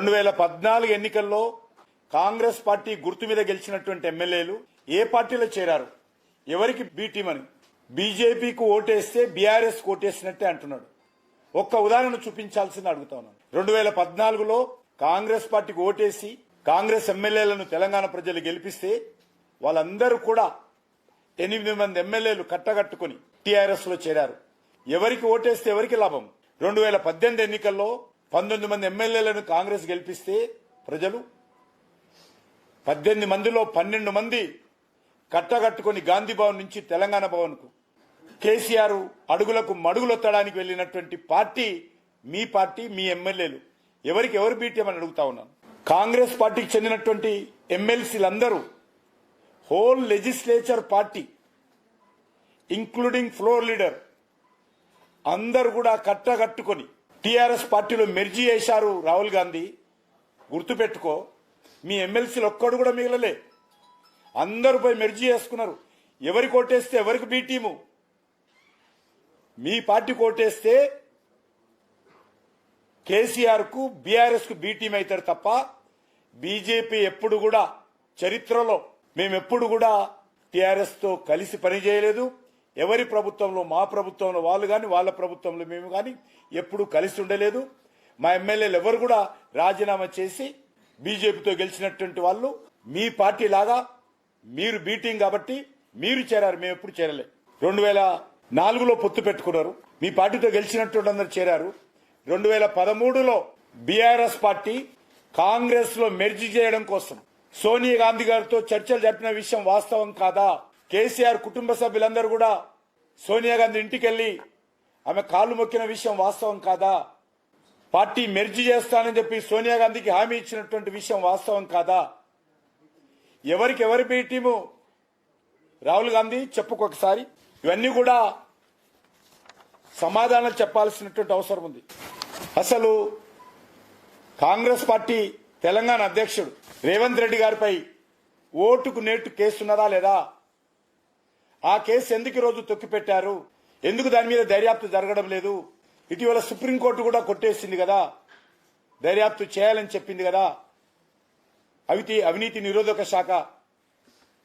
రెండు వేల పద్నాలుగు ఎన్నికల్లో కాంగ్రెస్ పార్టీ గుర్తు మీద గెలిచినటువంటి ఎమ్మెల్యేలు ఏ పార్టీలో చేరారు? ఎవరికి బీటీమని అని? బీజేపీకి ఓటేస్తే బీఆర్ఎస్ ఓటేసినట్టే అంటున్నాడు. ఒక్క ఉదాహరణ చూపించాల్సింది అడుగుతా ఉన్నాను. రెండు వేల పద్నాలుగులో కాంగ్రెస్ పార్టీకి ఓటేసి కాంగ్రెస్ ఎమ్మెల్యేలను తెలంగాణ ప్రజలు గెలిపిస్తే వాళ్ళందరూ కూడా ఎనిమిది మంది ఎమ్మెల్యేలు కట్టగట్టుకుని టీఆర్ఎస్లో చేరారు. ఎవరికి ఓటేస్తే ఎవరికి లాభం? రెండు వేల పద్దెనిమిది ఎన్నికల్లో పంతొమ్మిది మంది ఎమ్మెల్యేలను కాంగ్రెస్ గెలిపిస్తే ప్రజలు పద్దెనిమిది మందిలో పన్నెండు మంది కట్టగట్టుకుని గాంధీ భవన్ నుంచి తెలంగాణ భవన్కు కేసీఆర్ అడుగులకు మడుగులొత్తడానికి వెళ్ళినటువంటి పార్టీ మీ పార్టీ మీ ఎమ్మెల్యేలు. ఎవరికి ఎవరు బీటేమని అడుగుతా ఉన్నాను? కాంగ్రెస్ పార్టీకి చెందినటువంటి ఎమ్మెల్సీలందరూ whole legislature party including floor leader అందరు కూడా కట్టగట్టుకొని టీఆర్ఎస్ పార్టీలో మెర్జీ చేశారు రాహుల్ గాంధీ. గుర్తుపెట్టుకో మీ ఎమ్మెల్సీలు ఒక్కడు కూడా మిగలలే. అందరూ పోయి మెర్జీ చేసుకున్నారు. ఎవరికి ఓటేస్తే ఎవరికి బీ టీము? మీ పార్టీ ఓటేస్తే కేసీఆర్కు బీఆర్ఎస్కు బీ టీం అవుతారు తప్ప బీజేపీ ఎప్పుడు కూడా చరిత్రలో మేము ఎప్పుడు కూడా టీఆర్ఎస్తో కలిసి పనిచేయలేదు ఎవరి ప్రభుత్వంలో మా ప్రభుత్వంలో వాళ్ళు కానీ వాళ్ళ ప్రభుత్వంలో మేము కానీ ఎప్పుడు కలిసి ఉండలేదు. మా ఎమ్మెల్యేలు ఎవరు కూడా రాజీనామా చేసి బీజేపీతో గెలిచినటువంటి వాళ్ళు మీ పార్టీ లాగా మీరు బీటింగ్ కాబట్టి మీరు చేరారు మేము ఎప్పుడు చేరలే. రెండు వేల నాలుగులో పొత్తు పెట్టుకున్నారు. మీ పార్టీతో గెలిచినటువంటి అందరు చేరారు. రెండు వేల పదమూడులో బీఆర్ఎస్ పార్టీ కాంగ్రెస్లో మెర్జీ చేయడం కోసం సోనియా గాంధీ గారితో చర్చలు జరిపిన విషయం వాస్తవం కాదా? కేసీఆర్ కుటుంబ సభ్యులందరూ కూడా సోనియా గాంధీ ఇంటికి వెళ్ళి ఆమె కాళ్ళు మొక్కిన విషయం వాస్తవం కాదా? పార్టీ మెర్జీ చేస్తానని చెప్పి సోనియా గాంధీకి హామీ ఇచ్చినటువంటి విషయం వాస్తవం కాదా? ఎవరికి ఎవరి బీ టీము? రాహుల్ గాంధీ చెప్పుకొకసారి ఇవన్నీ కూడా సమాధానాలు చెప్పాల్సినటువంటి అవసరం ఉంది. అసలు కాంగ్రెస్ పార్టీ తెలంగాణ అధ్యక్షుడు రేవంత్ రెడ్డి గారిపై ఓటుకు నేటు కేసున్నదా లేదా? ఆ కేసు ఎందుకు ఈ రోజు తొక్కిపెట్టారు? ఎందుకు దాని మీద దర్యాప్తు జరగడం లేదు? ఇటీవల సుప్రీంకోర్టు కూడా కొట్టేసింది కదా. దర్యాప్తు చేయాలని చెప్పింది కదా. అవితి అవినీతి నిరోధక శాఖ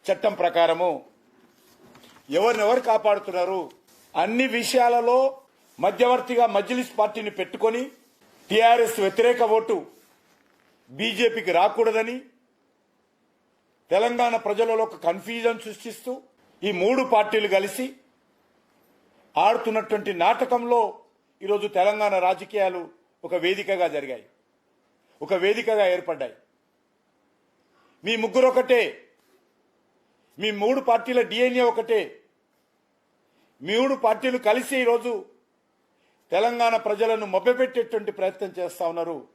చట్టం ప్రకారము ఎవరినెవరు కాపాడుతున్నారు? అన్ని విషయాలలో మధ్యవర్తిగా మజ్లిస్ పార్టీని పెట్టుకొని టీఆర్ఎస్ వ్యతిరేక ఓటు బీజేపీకి రాకూడదని తెలంగాణ ప్రజలలో ఒక కన్ఫ్యూజన్ సృష్టిస్తూ ఈ మూడు పార్టీలు కలిసి ఆడుతున్నటువంటి నాటకంలో ఈరోజు తెలంగాణ రాజకీయాలు ఒక వేదికగా జరిగాయి. ఒక వేదికగా ఏర్పడ్డాయి. మీ ముగ్గురు ఒకటే. మీ మూడు పార్టీల డిఎన్ఏ ఒకటే. మూడు పార్టీలు కలిసి ఈరోజు తెలంగాణ ప్రజలను మభ్యపెట్టేటువంటి ప్రయత్నం చేస్తా ఉన్నారు.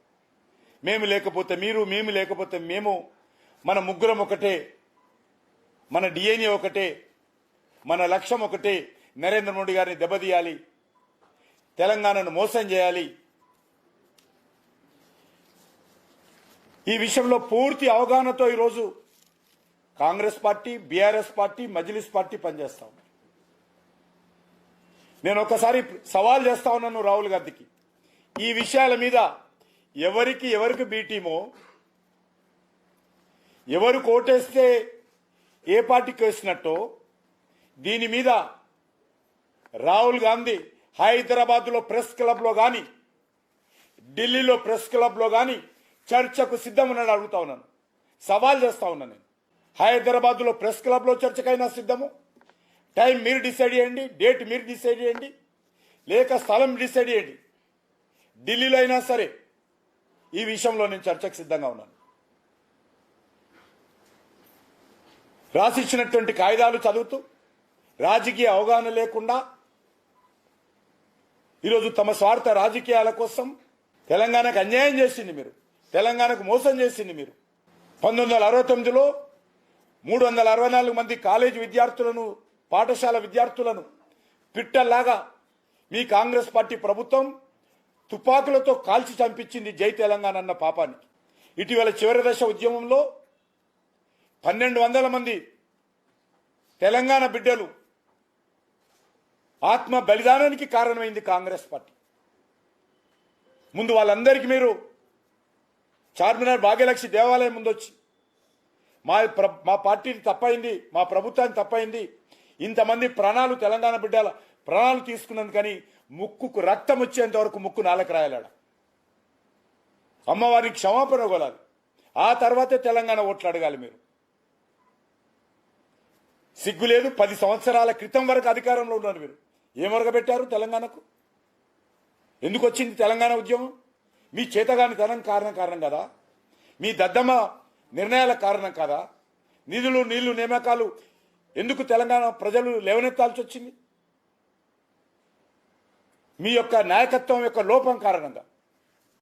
మేము లేకపోతే మీరు మేము లేకపోతే మేము మన ముగ్గురం ఒకటే. మన డిఎన్ఏ ఒకటే. మన లక్ష్యం ఒకటే నరేంద్ర మోడీ గారిని దెబ్బతీయాలి తెలంగాణను మోసం చేయాలి. ఈ విషయంలో పూర్తి అవగాహనతో ఈరోజు Congress party BRS party Majlis party పనిచేస్తా నేను ఒకసారి సవాల్ చేస్తా ఉన్నాను రాహుల్ గాంధీకి. ఈ విషయాల మీద ఎవరికి ఎవరికి బీటీమో ఎవరు కోటేస్తే ఏ పార్టీకి వేసినట్టో దీని మీద రాహుల్ గాంధీ హైదరాబాద్లో ప్రెస్ క్లబ్లో కానీ ఢిల్లీలో ప్రెస్ క్లబ్లో కానీ చర్చకు సిద్ధం ఉన్నాడు అడుగుతా ఉన్నాను. సవాల్ చేస్తా ఉన్నాను నేను. హైదరాబాద్లో ప్రెస్ క్లబ్లో చర్చకైనా సిద్ధము? టైం మీరు డిసైడ్ చేయండి డేట్ మీరు డిసైడ్ చేయండి లేక స్థలం డిసైడ్ చేయండి. ఢిల్లీలో అయినా సరే ఈ విషయంలో నేను చర్చకు సిద్ధంగా ఉన్నాను. రాసిచ్చినటువంటి కాగితాలు చదువుతూ రాజకీయ అవగాహన లేకుండా ఈరోజు తమ స్వార్థ రాజకీయాల కోసం తెలంగాణకు అన్యాయం చేసింది మీరు. తెలంగాణకు మోసం చేసింది మీరు. పంతొమ్మిది వందల అరవై తొమ్మిదిలో మూడు వందల అరవై నాలుగు మంది కాలేజీ విద్యార్థులను పాఠశాల విద్యార్థులను పిట్టల్లాగా మీ కాంగ్రెస్ పార్టీ ప్రభుత్వం తుపాకులతో కాల్చి చంపించింది జై తెలంగాణ అన్న పాపానికి. ఇటీవల చివరి దశ ఉద్యమంలో పన్నెండు వందల మంది తెలంగాణ బిడ్డలు ఆత్మ బలిదానానికి కారణమైంది కాంగ్రెస్ పార్టీ. ముందు వాళ్ళందరికీ మీరు చార్మినార్ భాగ్యలక్ష్మి దేవాలయం ముందొచ్చి మా ప్ర- మా పార్టీని తప్పైంది మా ప్రభుత్వాన్ని తప్పైంది ఇంతమంది ప్రాణాలు తెలంగాణ బిడ్డల ప్రాణాలు తీసుకున్నందుకు కానీ ముక్కుకు రక్తం వచ్చేంత వరకు ముక్కు నాలకు రాయలాడ అమ్మవారికి క్షమాపణ కొలాలి ఆ తర్వాతే తెలంగాణ ఓట్లు అడగాలి మీరు. సిగ్గు లేదు పది సంవత్సరాల క్రితం వరకు అధికారంలో ఉన్నారు మీరు. ఏమరగబెట్టారు తెలంగాణకు? ఎందుకు వచ్చింది తెలంగాణ ఉద్యమం? మీ చేతగాని తనం కారణం కారణం కదా? మీ దద్దమ్మ నిర్ణయాల కారణం కదా? నిధులు నీళ్ళు నియామకాలు ఎందుకు తెలంగాణ ప్రజలు లేవనెత్తాల్సి వచ్చింది మీ యొక్క నాయకత్వం యొక్క లోపం కారణంగా.